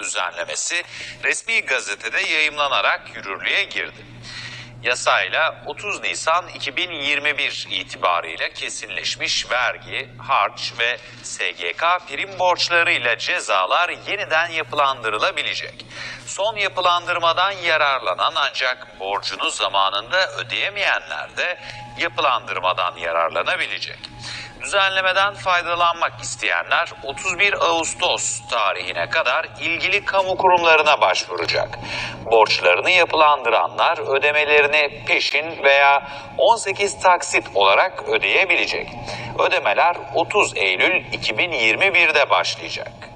düzenlemesi resmi gazetede yayımlanarak yürürlüğe girdi. Yasayla 30 Nisan 2021 itibariyle kesinleşmiş vergi, harç ve SGK prim borçlarıyla cezalar yeniden yapılandırılabilecek. Son yapılandırmadan yararlanan ancak borcunu zamanında ödeyemeyenler de yapılandırmadan yararlanabilecek. Düzenlemeden faydalanmak isteyenler 31 Ağustos tarihine kadar ilgili kamu kurumlarına başvuracak. Borçlarını yapılandıranlar ödemelerini peşin veya 18 taksit olarak ödeyebilecek. Ödemeler 30 Eylül 2021'de başlayacak.